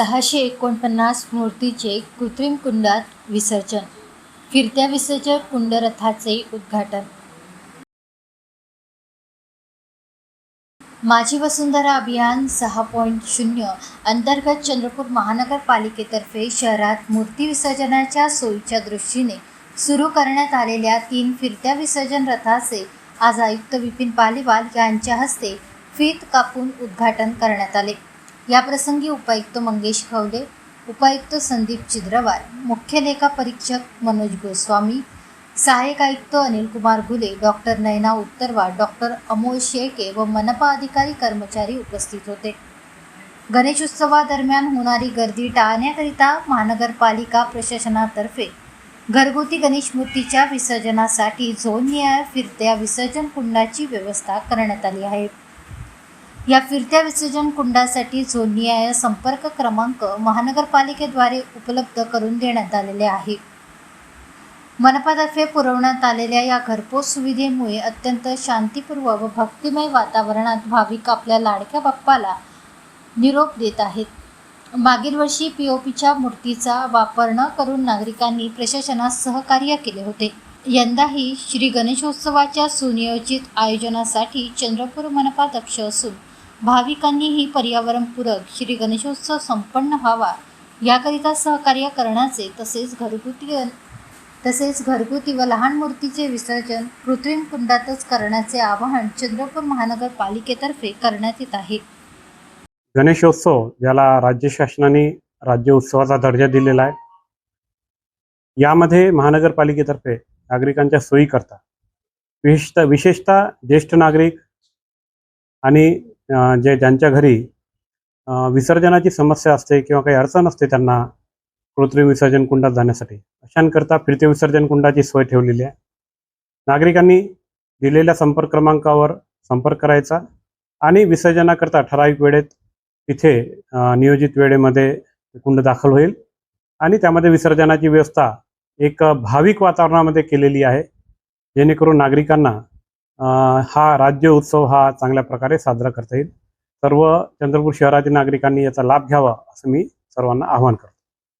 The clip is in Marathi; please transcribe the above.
सहाशे एकोणपन्नास मूर्तीचे कृत्रिम कुंडात विसर्जन. फिरत्या विसर्जन कुंडरथाचे उद्घाटन. माझी वसुंधरा अभियान सहा पॉईंट शून्य अंतर्गत चंद्रपूर महानगरपालिकेतर्फे शहरात मूर्ती विसर्जनाच्या सोयीच्या दृष्टीने सुरू करण्यात आलेल्या तीन फिरत्या विसर्जन रथाचे आज आयुक्त विपिन पालिवाल यांच्या हस्ते फीत कापून उद्घाटन करण्यात आले. याप्रसंगी उपायुक्त मंगेश खवले उपायुक्त संदीप चिद्रवार मुख्य लेखा परीक्षक मनोज गोस्वामी सहाय्यक आयुक्त अनिल कुमार घुले डॉक्टर नयना उत्तरवार डॉक्टर अमोल शेळके व मनपा अधिकारी कर्मचारी उपस्थित होते. गणेशोत्सवादरम्यान होणारी गर्दी टाळण्याकरिता महानगरपालिका प्रशासनातर्फे घरगुती गणेश मूर्तीच्या विसर्जनासाठी झोननिहाय फिरत्या विसर्जन कुंडाची व्यवस्था करण्यात आली आहे. या फिरत्या विसर्जन कुंडासाठी झोननिहाय संपर्क क्रमांक महानगरपालिकेद्वारे उपलब्ध करून देण्यात आलेले आहे. मनपातर्फे पुरवण्यात आलेल्या या घरपोच सुविधेमुळे अत्यंत शांतीपूर्व व भक्तिमय वातावरणात भाविक आपल्या लाडक्या बाप्पाला निरोप देत आहेत. मागील वर्षी पी ओ पीच्या मूर्तीचा वापर न करून नागरिकांनी प्रशासनास सहकार्य केले होते. यंदाही श्री गणेशोत्सवाच्या सुनियोजित आयोजनासाठी चंद्रपूर मनपा दक्ष असून भाविकांनीही पर्यावरणपूरक श्री गणेशोत्सव संपन्न व्हावा याकरिता सहकार्य करण्याचे तसेच घरगुती तसेच घरगुती व लहान मूर्तीचे विसर्जन कृत्रिम कुंडातच करण्याचे आवाहन चंद्रपूर महानगरपालिकेतर्फे करण्यात येत आहे. गणेशोत्सव ज्याला राज्य शासनाने राज्य उत्सवाचा दर्जा दिलेला आहे यामध्ये महानगरपालिकेतर्फे नागरिकांच्या सोयीकरता विशेषतः विशेषतः ज्येष्ठ नागरिक आणि जे ज्यांच्या घरी विसर्जनाची समस्या असते किंवा काही अडचण असते त्यांना कृत्रिम विसर्जन कुंडात जाण्यासाठी. अशांकरता फिरते विसर्जन कुंडाची सोय ठेवलेली आहे. नागरिकांनी दिलेल्या संपर्क क्रमांकावर संपर्क करायचा आणि विसर्जनाकरता ठराविक वेळेत तिथे नियोजित वेळेमध्ये कुंड दाखल होईल. आणि त्यामध्ये विसर्जनाची व्यवस्था एक भाविक वातावरणामध्ये केलेली आहे. जेणेकरून नागरिकांना हा राज्य उत्सव हा चांगल्या प्रकारे साजरा करता येईल. सर्व चंद्रपूर शहरातील नागरिकांनी याचा लाभ घ्यावा असं मी सर्वांना आवाहन करतो.